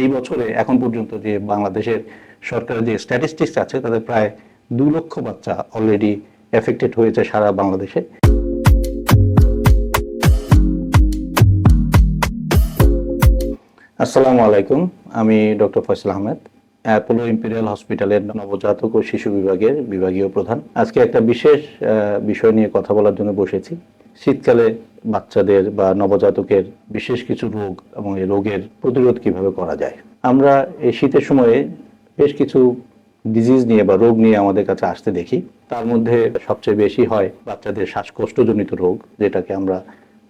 এই বছরে, এখন পর্যন্ত যে বাংলাদেশের সরকারের যে স্ট্যাটিস্টিক্স আছে তাদের প্রায় দু লক্ষ বাচ্চা অলরেডি এফেক্টেড হয়েছে সারা বাংলাদেশে। আসসালামু আলাইকুম, আমি doctor Faisal Ahmed, Apollo Imperial হসপিটালের নবজাতক ও শিশু বিভাগের বিভাগীয় প্রধান। আজকে একটা বিশেষ বিষয় নিয়ে কথা বলার জন্য বসেছি। শীতকালে বাচ্চাদের বা নবজাতকের বিশেষ কিছু রোগ এবং এই রোগের প্রতিরোধ কীভাবে করা যায়? আমরা এই শীতের সময়ে বেশ কিছু ডিজিজ নিয়ে বা রোগ নিয়ে আমাদের কাছে আসতে দেখি। তার মধ্যে সবচেয়ে বেশি হয় বাচ্চাদের শ্বাসকষ্টজনিত রোগ, যেটাকে আমরা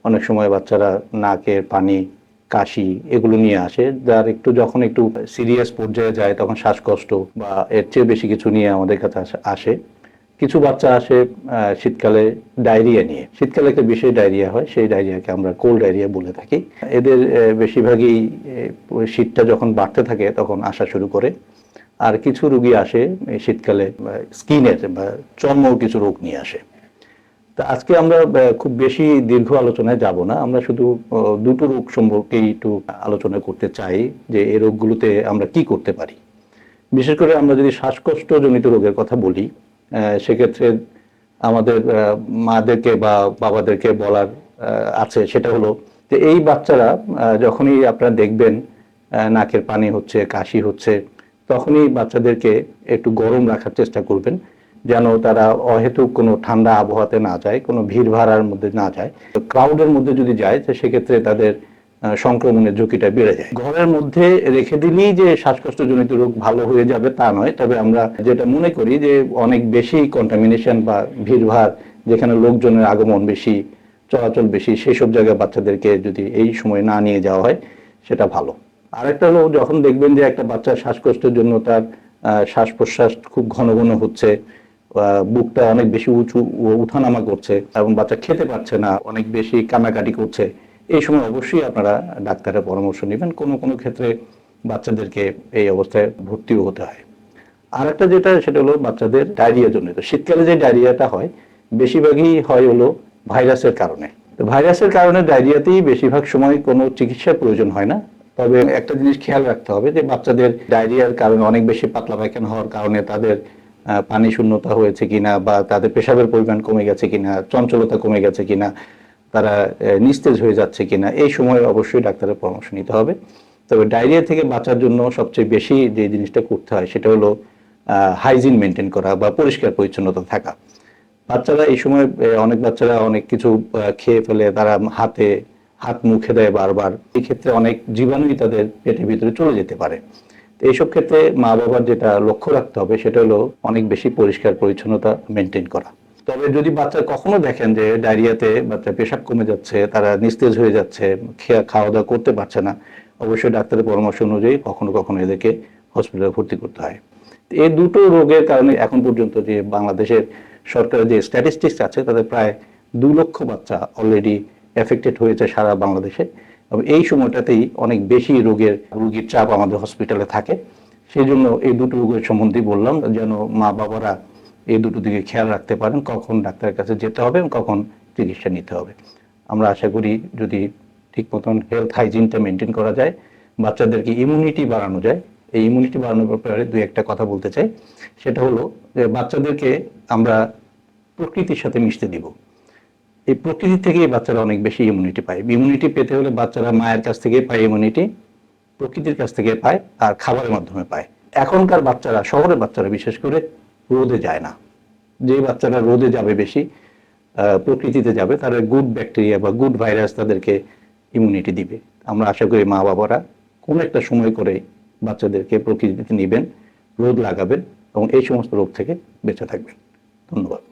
অনেক সময় বাচ্চারা নাকের পানি, কাশি এগুলো নিয়ে আসে। যার একটু যখন একটু সিরিয়াস পর্যায়ে যায়, তখন শ্বাসকষ্ট বা এর চেয়ে বেশি কিছু নিয়ে আমাদের কাছে আসে- কিছু বাচ্চা আসে শীতকালে ডায়রিয়া নিয়ে। শীতকালে একটা বিশেষ ডায়রিয়া হয়, সেই ডায়রিয়াকে আমরা কোল্ড ডায়রিয়া বলে থাকি। এদের বেশিরভাগই শীতটা যখন বাড়তে থাকে তখন আসা শুরু করে। আর কিছু রোগী আসে শীতকালে স্কিনের, বা চর্ম কিছু রোগ নিয়ে আসে। তা আজকে আমরা খুব বেশি দীর্ঘ আলোচনায় যাব না। আমরা শুধু দুটো রোগ সম্পর্কেই একটু আলোচনা করতে চাই, যে এই রোগগুলোতে আমরা কি করতে পারি। বিশেষ করে আমরা যদি শ্বাসকষ্টজনিত রোগের কথা বলি সেক্ষেত্রে আমাদের মাদেরকে বা বাবাদেরকে বলার আছে, সেটা হলো যে এই বাচ্চারা যখনই আপনারা দেখবেন নাকের পানি হচ্ছে, কাশি হচ্ছে, তখনই বাচ্চাদেরকে একটু গরম রাখার চেষ্টা করবেন, যেন তারা অহেতুক কোনো ঠান্ডা আবহাওয়াতে না যায়, কোনো ভিড় ভাড়ার মধ্যে না যায়। ক্রাউডের মধ্যে যদি যায়, তো সেক্ষেত্রে তাদের সংক্রমণের ঝুঁকিটা বেড়ে যায়। ঘরের মধ্যে রেখে দিলেই যে শ্বাসকষ্টজনিত রোগ ভালো হয়ে যাবে তা নয়, তবে আমরা যেটা মনে করি যে অনেক বেশি কন্টামিনেশন বা ভিড়ভাড়, যেখানে লোকজনের আগমন বেশি, চলাচল বেশি সেই সব জায়গায় বাচ্চাদেরকে যদি এই সময় না নিয়ে যাওয়া হয়, সেটা ভালো। আরেকটা হলো, যখন দেখবেন যে একটা বাচ্চার শ্বাসকষ্টের জন্য তার শ্বাস প্রশ্বাস খুব ঘন ঘন হচ্ছে বুকটা অনেক বেশি উঁচু উঠানামা করছে, এবং বাচ্চা খেতে পারছে না, অনেক বেশি কানাকাটি করছে এই সময় অবশ্যই আপনারা ডাক্তারের পরামর্শ নেবেন। কোনো কোনো ক্ষেত্রে বাচ্চাদেরকে এই অবস্থায় ভর্তিও হতে হয়। আর একটা যেটা, সেটা হলো বাচ্চাদের ডায়রিয়া জনিত শীতকালে যে ডায়রিয়াটা হয়, বেশিরভাগই হয় হলো ভাইরাসের কারণে। তো ভাইরাসের কারণে ডায়রিয়াতেই বেশিরভাগ সময় কোনো চিকিৎসার প্রয়োজন হয় না। তবে একটা জিনিস খেয়াল রাখতে হবে যে, বাচ্চাদের ডায়রিয়ার কারণে অনেক বেশি পাতলা পায়খানা হওয়ার কারণে তাদের পানি শূন্যতা হয়েছে কিনা বা তাদের পেশাবের পরিমাণ কমে গেছে কিনা, চঞ্চলতা কমে গেছে কিনা তারা নিস্তেজ হয়ে যাচ্ছে কিনা, এই সময় অবশ্যই ডাক্তারের পরামর্শ নিতে হবে। তবে ডায়রিয়া থেকে বাঁচার জন্য সবচেয়ে বেশি যে জিনিসটা করতে হয়, সেটা হলো হাইজিন মেনটেন করা বা পরিষ্কার পরিচ্ছন্নতা থাকা। বাচ্চারা এই সময় অনেক বাচ্চারা অনেক কিছু খেয়ে ফেলে, তারা হাতে, হাত মুখে দেয় বারবার। এই ক্ষেত্রে অনেক জীবাণুই তাদের পেটের ভিতরে চলে যেতে পারে। এইসব ক্ষেত্রে মা বাবার যেটা লক্ষ্য রাখতে হবে, সেটা হলো অনেক বেশি পরিষ্কার পরিচ্ছন্নতা মেনটেন করা। তবে যদি বাচ্চা কখনো দেখেন যে ডায়রিয়াতে বাচ্চা পেশাব কমে যাচ্ছে, তারা নিস্তেজ হয়ে যাচ্ছে, খেয়া- খাওয়া দাওয়া করতে পারছে না, অবশ্যই ডাক্তারের পরামর্শ অনুযায়ী কখনো কখনো এদেরকে হসপিটালে ভর্তি করতে হয়। এই দুটো রোগের কারণে এখন পর্যন্ত যে বাংলাদেশের সরকারের যে স্ট্যাটিস্টিক্স আছে, তাদের প্রায় দু লক্ষ বাচ্চা অলরেডি এফেক্টেড হয়েছে সারা বাংলাদেশে। এবং এই সময়টাতেই অনেক বেশি রোগের, রোগীর চাপ আমাদের হসপিটালে থাকে। সেই জন্য এই দুটো রোগের সম্বন্ধে বললাম, যেন মা বাবারা এই দুটো দিকে খেয়াল রাখতে পারেন, কখন ডাক্তারের কাছে যেতে হবে এবং কখন চিকিৎসা নিতে হবে। আমরা আশা করি যদি ঠিক মতন হেলথ হাইজিনটা মেনটেন করা যায়, বাচ্চাদেরকে ইমিউনিটি বাড়ানো যায়, এই ইমিউনিটি বাড়ানোর ব্যাপারে দুই একটা কথা বলতে চাই। সেটা হলো যে বাচ্চাদেরকে আমরা প্রকৃতির সাথে মিশতে দিব। এই প্রকৃতি থেকেই বাচ্চারা অনেক বেশি ইমিউনিটি পায়। ইমিউনিটি পেতে হলে বাচ্চারা মায়ের কাছ থেকে পায় ইমিউনিটি প্রকৃতির কাছ থেকে পায় আর খাবারের মাধ্যমে পায়। এখনকার বাচ্চারা, শহরের বাচ্চারা বিশেষ করে রোদে যায় না। যে বাচ্চারা রোদে যাবে বেশি প্রকৃতিতে যাবে, তারা গুড ব্যাকটেরিয়া বা গুড ভাইরাস তাদেরকে ইমিউনিটি দিবে। আমরা আশা করি মা বাবারা কোনো একটা সময় করে বাচ্চাদেরকে প্রকৃতিতে নেবেন, রোদ লাগাবেন এবং এই সমস্ত রোগ থেকে বেঁচে থাকবেন। ধন্যবাদ।